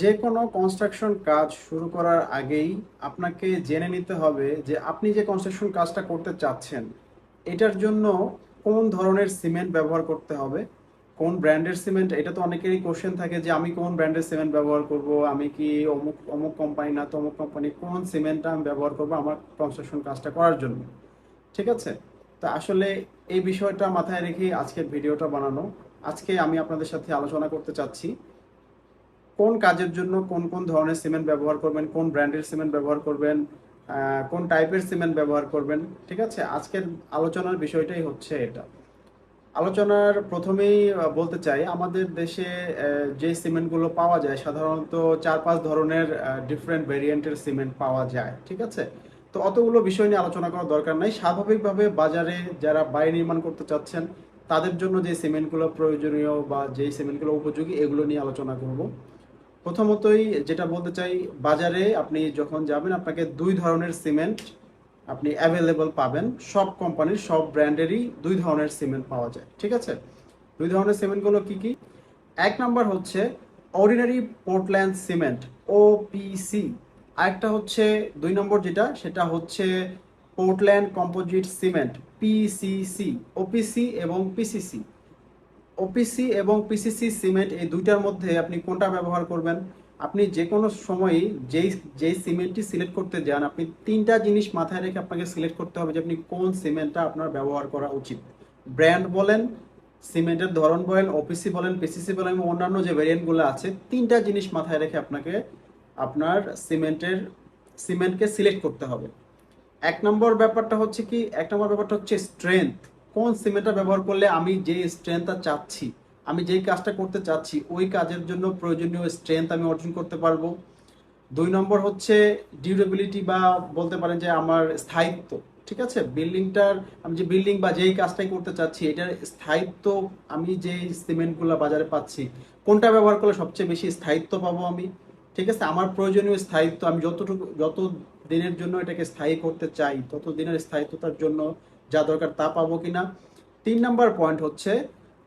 যে কোনো কনস্ট্রাকশন কাজ শুরু করার আগেই আপনাকে জেনে নিতে হবে যে আপনি যে কনস্ট্রাকশন কাজটা করতে চাচ্ছেন, এটার জন্য কোন ধরনের সিমেন্ট ব্যবহার করতে হবে, কোন ব্র্যান্ডের সিমেন্ট এটা তো অনেকেরই কোশ্চেন থাকে যে আমি কোন ব্র্যান্ডের সিমেন্ট ব্যবহার করব, আমি কি অমুক অমুক কোম্পানি না তো অমুক কোম্পানি কোন সিমেন্টটা আমি ব্যবহার করব আমার কনস্ট্রাকশন কাজটা করার জন্য? ঠিক আছে? তো আসলে এই বিষয়টা মাথায় রেখে আজকের ভিডিওটা বানানো। আজকে আমি আপনাদের সাথে আলোচনা করতে চাচ্ছি। কোন কাজের জন্য কোন কোন ধরনের সিমেন্ট ব্যবহার করবেন, কোন ব্র্যান্ডের সিমেন্ট ব্যবহার করবেন কোন টাইপের সিমেন্ট ব্যবহার করবেন, ঠিক আছে? আজকের আলোচনার বিষয়টাই হচ্ছে এটা। আলোচনার প্রথমেই বলতে চাই, আমাদের দেশে যে সিমেন্টগুলো পাওয়া যায়, সাধারণত চার পাঁচ ধরনের ডিফারেন্ট ভেরিয়েন্টের সিমেন্ট পাওয়া যায়, ঠিক আছে? তো অতগুলো বিষয় নিয়ে আলোচনা করার দরকার নাই। স্বাভাবিকভাবে বাজারে যারা বাড়ি নির্মাণ করতে চাচ্ছেন, তাদের জন্য যে সিমেন্টগুলো প্রয়োজনীয় বা যেই সিমেন্টগুলো উপযোগী, এগুলো নিয়ে আলোচনা করব। প্রথমতই যেটা বলতে চাই, বাজারে আপনি যখন যাবেন, আপনাকে দুই ধরনের সিমেন্ট আপনি অ্যাভেলেবল পাবেন। সব কোম্পানির, সব ব্র্যান্ডেরই দুই ধরনের সিমেন্ট পাওয়া যায়, ঠিক আছে? দুই ধরনের সিমেন্টগুলো কি কি? এক নাম্বার হচ্ছে অর্ডিনারি পোর্টল্যান্ড সিমেন্ট ওপিসি আরেকটা হচ্ছে, দুই নম্বর যেটা, সেটা হচ্ছে Portland composite cement PCC OPC এবং পিসিসি ওপিসি এবং পিসিসি সিমেন্ট এই দুইটার মধ্যে আপনি কোনটা ব্যবহার করবেন? আপনি যে কোনো সময়ই যেই যেই সিমেন্টটি সিলেক্ট করতে যান, আপনি তিনটা জিনিস মাথায় রেখে আপনাকে সিলেক্ট করতে হবে যে আপনি কোন সিমেন্টটা আপনার ব্যবহার করা উচিত। ব্র্যান্ড বলেন সিমেন্টের ধরন বলেন ওপিসি বলেন পিসিসি বলেন, এবং অন্যান্য যে ভেরিয়েন্টগুলো আছে, তিনটা জিনিস মাথায় রেখে আপনাকে আপনার সিমেন্টের সিমেন্টকে সিলেক্ট করতে হবে। এক নম্বর ব্যাপারটা হচ্ছে কি? এক নম্বর ব্যাপারটা হচ্ছে স্ট্রেংথ কোন সিমেন্টটা ব্যবহার করলে আমি যে স্ট্রেংথটা চাচ্ছি, আমি যেই কাজটা করতে চাচ্ছি, ওই কাজের জন্য প্রয়োজনীয় স্ট্রেংথ আমি অর্জন করতে পারব। দুই নম্বর হচ্ছে ডিউরেবিলিটি বা বলতে পারেন যে আমার স্থায়িত্ব, ঠিক আছে? বিল্ডিংটার, আমি যে বিল্ডিং বা যেই কাজটাই করতে চাচ্ছি, এটার স্থায়িত্ব আমি যে সিমেন্টগুলো বাজারে পাচ্ছি, কোনটা ব্যবহার করলে সবচেয়ে বেশি স্থায়িত্ব পাবো আমি? ঠিক আছে? আমার প্রয়োজনীয় স্থায়িত্ব, আমি যতটুকু, যত দিনের জন্য এটাকে স্থায়ী করতে চাই, তত দিনের স্থায়িত্বতার জন্য যা দরকার তা পাবো কি না তিন নাম্বার পয়েন্ট হচ্ছে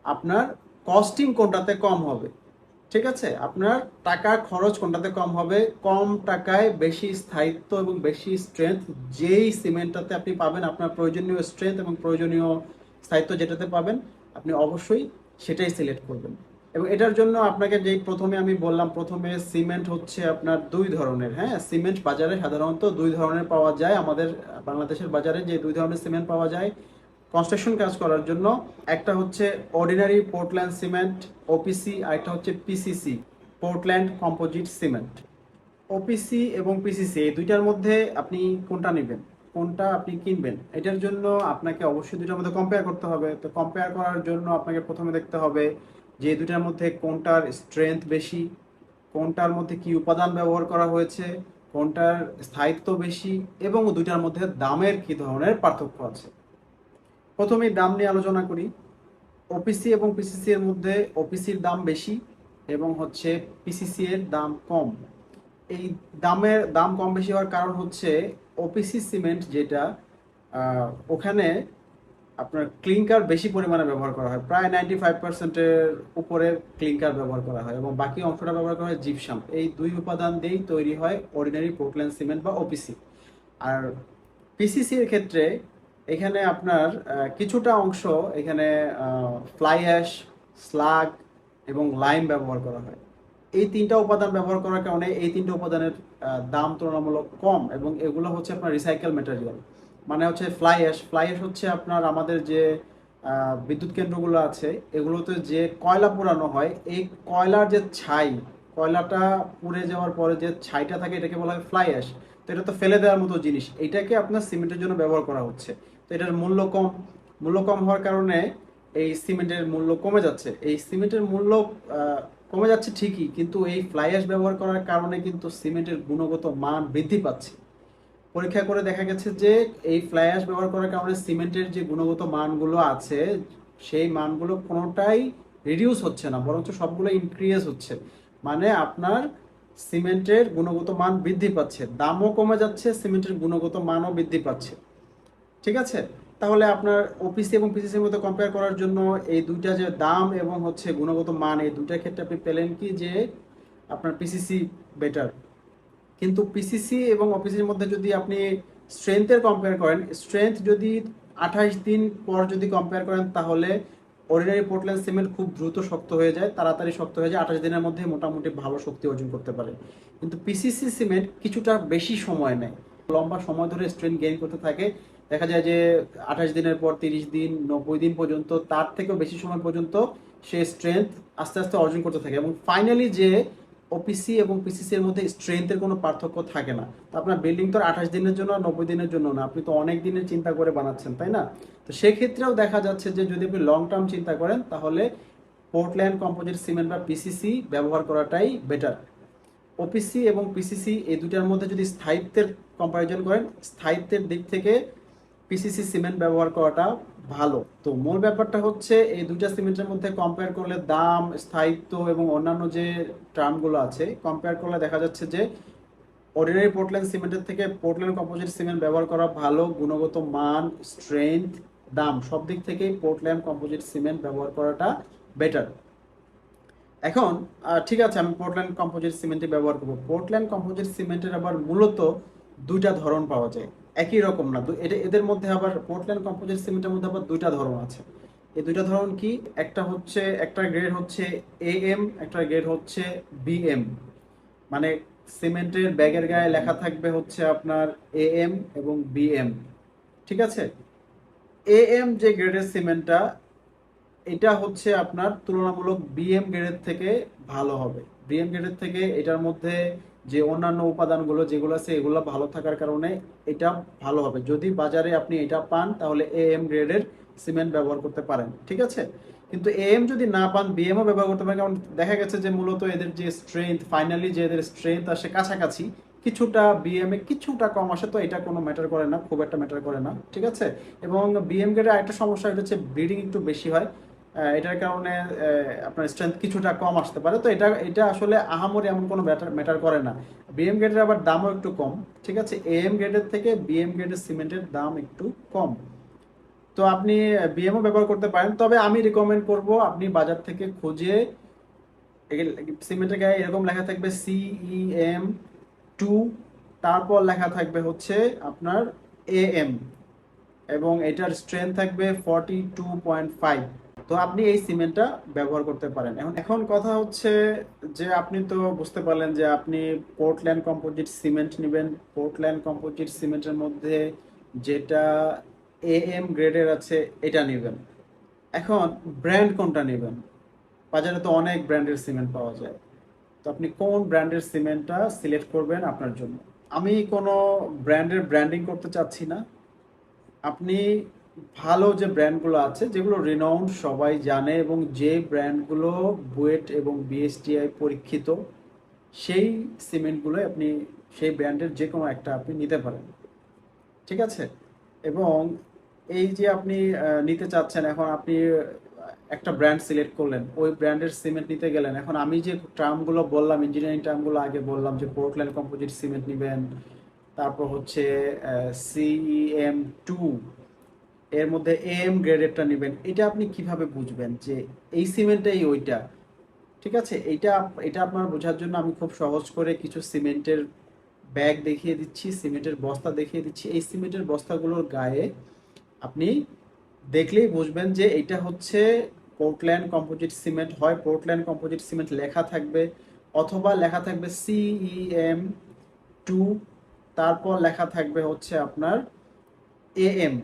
আপনার কস্টিং কোনটাতে কম হবে। ঠিক আছে? আপনার টাকা খরচ কোনটাতে কম হবে? কম টাকায় বেশি স্থায়িত্ব এবং বেশি স্ট্রেংথ যেই সিমেন্টটাতে আপনি পাবেন, আপনার প্রয়োজনীয় স্ট্রেংথ এবং প্রয়োজনীয় স্থায়িত্ব যেটাতে পাবেন, আপনি অবশ্যই সেটাই সিলেক্ট করবেন। এবং এটার জন্য আপনাকে যেই প্রথমে আমি বললাম, প্রথমে সিমেন্ট হচ্ছে আপনার দুই ধরনের হ্যাঁ? সিমেন্ট বাজারে সাধারণত দুই ধরনের পাওয়া যায় আমাদের, বাংলাদেশের বাজারে যে দুই ধরনের সিমেন্ট পাওয়া যায় কনস্ট্রাকশন কাজ করার জন্য। একটা হচ্ছে অর্ডিনারি পোর্টল্যান্ড সিমেন্ট ওপিসি আর একটা হচ্ছে PCC Portland composite cement OPC এবং পিসিসি এই দুইটার মধ্যে আপনি কোনটা নেবেন? কোনটা আপনি কিনবেন? এটার জন্য আপনাকে অবশ্যই দুইটার মধ্যে কম্পেয়ার করতে হবে। তো কম্পেয়ার করার জন্য আপনাকে প্রথমে দেখতে হবে যে এই দুইটার মধ্যে কোনটার স্ট্রেংথ বেশি, কোনটার মধ্যে কি উপাদান ব্যবহার করা হয়েছে, কোনটার স্থায়িত্ব বেশি এবং দুটার মধ্যে দামের কি ধরনের পার্থক্য আছে। প্রথমেই দাম নিয়ে আলোচনা করি। ওপিসি এবং পিসিসি এর মধ্যে ওপিসির দাম বেশি এবং হচ্ছে পিসিসি এর দাম কম। এই দামের দাম কম বেশি হওয়ার কারণ হচ্ছে ওপিসি সিমেন্ট যেটা ওখানে আপনার ক্লিংকার বেশি পরিমাণে ব্যবহার করা হয়। প্রায় নাইনটি ফাইভ পার্সেন্টের উপরে ক্লিংকার ব্যবহার করা হয় এবং বাকি অংশটা ব্যবহার করা হয় জিপসাম এই দুই উপাদান দিয়েই তৈরি হয় অর্ডিনারি পোর্টল্যান্ড সিমেন্ট বা ওপিসি আর পিসিসি এর ক্ষেত্রে এখানে আপনার কিছুটা অংশ এখানে ফ্লাই অ্যাশ স্লাগ এবং লাইম ব্যবহার করা হয়। এই তিনটা উপাদান ব্যবহার করার কারণে এই তিনটা উপাদানের দাম তুলনামূলক কম এবং এগুলো হচ্ছে আপনার রিসাইকেল ম্যাটেরিয়াল মানে হচ্ছে ফ্লাই অ্যাশ ফ্লাই অ্যাশ হচ্ছে আপনার আমাদের যে বিদ্যুৎ কেন্দ্রগুলো আছে, এগুলোতে যে কয়লা পোড়ানো হয়, এই কয়লার যে ছাই, কয়লাটা পুড়ে যাওয়ার পরে যে ছাইটা থাকে, এটাকে বলা হয় ফ্লাই অ্যাশ তো এটা তো ফেলে দেওয়ার মতো জিনিস। এটাকে আপনার সিমেন্টের জন্য ব্যবহার করা হচ্ছে। তো এটার মূল্য কম। মূল্য কম হওয়ার কারণে এই সিমেন্টের মূল্য কমে যাচ্ছে। এই সিমেন্টের মূল্য কমে যাচ্ছে ঠিকই, কিন্তু এই ফ্লাই অ্যাশ ব্যবহার করার কারণে কিন্তু সিমেন্টের গুণগত মান বৃদ্ধি পাচ্ছে। পরীক্ষা করে দেখা গেছে যে এই ফ্লাই অ্যাশ ব্যবহার করার কারণে সিমেন্টের যে গুণগত মানগুলো আছে, সেই মানগুলো কোনোটাই রিডিউস হচ্ছে না, বরঞ্চ সবগুলো ইনক্রিজ হচ্ছে। মানে আপনার সিমেন্টের গুণগত মান বৃদ্ধি পাচ্ছে, দামও কমে যাচ্ছে, সিমেন্টের গুণগত মানও বৃদ্ধি পাচ্ছে। ঠিক আছে? তাহলে আপনার ওপিসি এবং পিসিসির মধ্যে কম্পেয়ার করার জন্য এই দুইটা যে দাম এবং হচ্ছে গুণগত মান, এই দুইটার ক্ষেত্রে আপনি পেলেন কি যে আপনার পিসিসি বেটার কিন্তু পিসিসি এবং অপিসির মধ্যে যদি আপনি স্ট্রেংথের কম্পেয়ার করেন স্ট্রেংথ যদি আঠাশ দিন পর যদি কম্পেয়ার করেন, তাহলে অর্ডিনারি পোর্টল্যান্ড সিমেন্ট খুব দ্রুত শক্ত হয়ে যায়, তাড়াতাড়ি শক্ত হয়ে যায়, আঠাশ দিনের মধ্যে মোটামুটি ভালো শক্তি অর্জন করতে পারে। কিন্তু পিসিসি সিমেন্ট কিছুটা বেশি সময় নেয়, লম্বা সময় ধরে স্ট্রেংথ গেইন করতে থাকে। দেখা যায় যে আঠাশ দিনের পর তিরিশ দিন, নব্বই দিন পর্যন্ত, তার থেকেও বেশি সময় পর্যন্ত সে স্ট্রেংথ আস্তে আস্তে অর্জন করতে থাকে। এবং ফাইনালি যে ওপিসি এবং পিসিসি এর মধ্যে স্ট্রেংথের কোনো পার্থক্য থাকে না। তো আপনার বিল্ডিং তো আঠাশ দিনের জন্য নব্বই দিনের জন্য না, আপনি তো অনেক দিনের চিন্তা করে বানাচ্ছেন, তাই না? তো সেক্ষেত্রেও দেখা যাচ্ছে যে যদি আপনি লং টার্ম চিন্তা করেন, তাহলে পোর্টল্যান্ড কম্পোজিট সিমেন্ট বা পিসিসি ব্যবহার করাটাই বেটার ওপিসি এবং পিসিসি এই দুটার মধ্যে যদি স্থায়িত্বের কম্পারিজন করেন, স্থায়িত্বের দিক থেকে পিসিসি সিমেন্ট ব্যবহার করাটা ভালো। তো মূল ব্যাপারটা হচ্ছে, এই দুটা সিমেন্টের মধ্যে কম্পেয়ার করলে দাম, স্থায়িত্ব এবং অন্যান্য যে টার্মগুলো আছে কম্পেয়ার করলে দেখা যাচ্ছে যে অর্ডিনারি পোর্টল্যান্ড সিমেন্টের থেকে পোর্টল্যান্ড কম্পোজিট সিমেন্ট ব্যবহার করা ভালো, গুণগত মান স্ট্রেংথ দাম, সব দিক থেকেই পোর্টল্যান্ড কম্পোজিট সিমেন্ট ব্যবহার করাটা বেটার এখন ঠিক আছে, আমি পোর্টল্যান্ড কম্পোজিট সিমেন্টই ব্যবহার করব। পোর্টল্যান্ড কম্পোজিট সিমেন্টের আবার মূলত দুইটা ধরন পাওয়া যায়। একই রকম না। এটা এদের মধ্যে আবার পোর্টল্যান্ড কম্পোজিট সিমেন্টের মধ্যে আবার দুইটা ধরন আছে। এই দুইটা ধরন কি? একটা হচ্ছে, একটা গ্রেড হচ্ছে এ এম একটা গ্রেড হচ্ছে বিএম মানে সিমেন্টের ব্যাগের গায়ে লেখা থাকবে হচ্ছে আপনার এএম এবং বিএম ঠিক আছে? এ এম যে গ্রেডের সিমেন্টটা, এটা হচ্ছে আপনার তুলনামূলক বিএম গ্রেডের থেকে ভালো হবে। বিএম গ্রেডের থেকে এটার মধ্যে যে অন্যান্য উপাদানগুলো যেগুলো আছে, এগুলো ভালো থাকার কারণে এটা ভালো হবে। যদি বাজারে আপনি এটা পান, তাহলে এএম গ্রেডের সিমেন্ট ব্যবহার করতে পারেন, ঠিক আছে? কিন্তু এএম যদি না পান বিএমও ব্যবহার করতে পারেন, কারণ দেখা গেছে যে মূলত এদের যে স্ট্রেংথ ফাইনালি যে এদের স্ট্রেংথ আসে কাছাকাছি, কিছুটা বিএম এ কিছুটা কম আসে, তো এটা কোনো ম্যাটার করে না, খুব একটা ম্যাটার করে না, ঠিক আছে? এবং বিএম গ্রেডের আরেকটা সমস্যা হচ্ছে ব্লিডিং একটু বেশি হয়। এটার কারণে আপনার স্ট্রেংথ কিছুটা কম আসতে পারে। তো এটা এটা আসলে আহামরি এমন কোনো ম্যাটার ম্যাটার করে না। বিএম গ্রেডের আবার দামও একটু কম, ঠিক আছে? এএম গ্রেডের থেকে বিএম গ্রেডের সিমেন্টের দাম একটু কম। তো আপনি বিএমও ব্যবহার করতে পারেন। তবে আমি রিকমেন্ড করব আপনি বাজার থেকে খুঁজে সিমেন্টের গায়ে এরকম লেখা থাকবে সিইএম টু তারপর লেখা থাকবে হচ্ছে আপনার এএম এবং এটার স্ট্রেংথ থাকবে ফর্টি টু পয়েন্ট ফাইভ তো আপনি এই সিমেন্টটা ব্যবহার করতে পারেন। এখন এখন কথা হচ্ছে যে আপনি তো বুঝতে পারলেন যে আপনি পোর্টল্যান্ড কম্পোজিট সিমেন্ট নেবেন। পোর্টল্যান্ড কম্পোজিট সিমেন্টের মধ্যে যেটা এ এম গ্রেডের আছে, এটা নেবেন। এখন ব্র্যান্ড কোনটা নেবেন? বাজারে তো অনেক ব্র্যান্ডের সিমেন্ট পাওয়া যায়। তো আপনি কোন ব্র্যান্ডের সিমেন্টটা সিলেক্ট করবেন আপনার জন্য? আমি কোনো ব্র্যান্ডের ব্র্যান্ডিং করতে চাচ্ছি না। আপনি ভালো যে ব্র্যান্ডগুলো আছে, যেগুলো রিনাউন্ড সবাই জানে এবং যে ব্র্যান্ডগুলো বুয়েট এবং বিএসটিআই পরীক্ষিত, সেই সিমেন্টগুলো আপনি, সেই ব্র্যান্ডের যে কোনো একটা আপনি নিতে পারেন। ঠিক আছে? এবং এই যে আপনি নিতে চাচ্ছেন, এখন আপনি একটা ব্র্যান্ড সিলেক্ট করলেন, ওই ব্র্যান্ডের সিমেন্ট নিতে গেলেন, এখন আমি যে টার্মগুলো বললাম ইঞ্জিনিয়ারিং টার্মগুলো আগে বললাম, যে পোর্টল্যান্ড কম্পোজিট সিমেন্ট নেবেন, তারপর হচ্ছে সিইএম টু এর মধ্যে এম গ্রেডেরটা নেবেন। এটা আপনি কীভাবে বুঝবেন যে এই সিমেন্টটাই ওইটা? ঠিক আছে? এইটা এটা আপনার বোঝার জন্য আমি খুব সহজ করে কিছু সিমেন্টের ব্যাগ দেখিয়ে দিচ্ছি, সিমেন্টের বস্তা দেখিয়ে দিচ্ছি। এই সিমেন্টের বস্তাগুলোর গায়ে আপনি দেখলেই বুঝবেন যে এটা হচ্ছে পোর্টল্যান্ড কম্পোজিট সিমেন্ট হয়। পোর্টল্যান্ড কম্পোজিট সিমেন্ট লেখা থাকবে অথবা লেখা থাকবে সিইএম টু তারপর লেখা থাকবে হচ্ছে আপনার এএম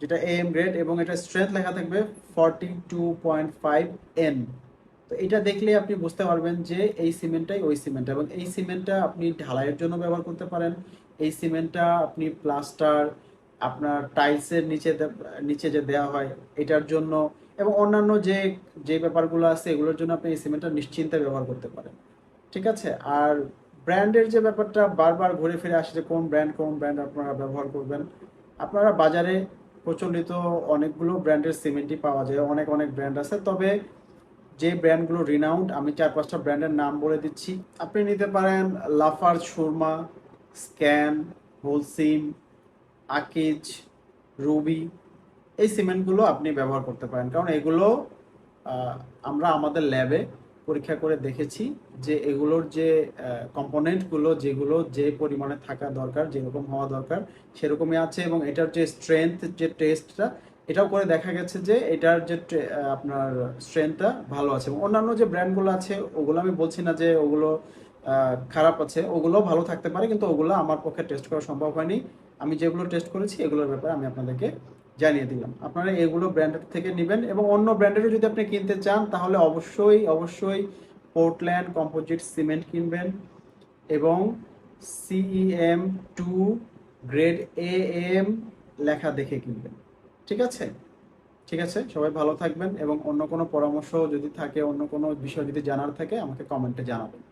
যেটা এম গ্রেড এবং এটা স্ট্রেংথ লেখা থাকবে forty two point five N তো এটা দেখলে আপনি বুঝতে পারবেন যে এই সিমেন্টটাই ওই সিমেন্ট এবং এই সিমেন্টটা আপনি ঢালাইয়ের জন্য ব্যবহার করতে পারেন। এই সিমেন্টটা আপনি প্লাস্টার আপনার টাইলসের নিচে নিচে যে দেওয়া হয়, এটার জন্য এবং অন্যান্য যে যে ব্যাপারগুলো আছে এগুলোর জন্য আপনি এই সিমেন্টটা নিশ্চিন্তে ব্যবহার করতে পারেন। ঠিক আছে? আর ব্র্যান্ডের যে ব্যাপারটা বারবার ঘুরে ফিরে আসে যে কোন ব্র্যান্ড কোন ব্র্যান্ড আপনারা ব্যবহার করবেন, আপনারা বাজারে প্রচলিত অনেকগুলো ব্র্যান্ডের সিমেন্টই পাওয়া যায়, অনেক অনেক ব্র্যান্ড আছে। তবে যে ব্র্যান্ডগুলো রিনাউন্ড আমি চার, পাঁচটা ব্র্যান্ডের নাম বলে দিচ্ছি। আপনি নিতে পারেন Lafarge, Surma scan Holcim, Akij, Ruby, এই সিমেন্টগুলো আপনি ব্যবহার করতে পারেন। কারণ এগুলো আমরা আমাদের ল্যাবে পরীক্ষা করে দেখেছি যে এগুলোর যে কম্পোনেন্টগুলো যেগুলো যে পরিমাণে থাকা দরকার, যেরকম হওয়া দরকার, সেরকমই আছে এবং এটার যে স্ট্রেংথ যে টেস্টটা এটাও করে দেখা গেছে যে এটার যে আপনার স্ট্রেংথটা ভালো আছে এবং অন্যান্য যে ব্র্যান্ডগুলো আছে, ওগুলো আমি বলছি না যে ওগুলো খারাপ আছে ওগুলো ভালো থাকতে পারে, কিন্তু ওগুলো আমার পক্ষে টেস্ট করা সম্ভব হয়নি। আমি যেগুলো টেস্ট করেছি, এগুলোর ব্যাপারে আমি আপনাদেরকে জানিয়ে দিলাম। আপনারা এগুলো ব্র্যান্ডেড থেকে নেবেন এবং অন্য ব্র্যান্ডেরও যদি আপনি কিনতে চান, তাহলে অবশ্যই অবশ্যই পোর্টল্যান্ড কম্পোজিট সিমেন্ট কিনবেন এবং CEM two grade A M লেখা দেখে কিনবেন। ঠিক আছে? ঠিক আছে? সবাই ভালো থাকবেন এবং অন্য কোনো পরামর্শ যদি থাকে, অন্য কোনো বিষয় যদি জানার থাকে, আমাকে কমেন্টে জানাবেন।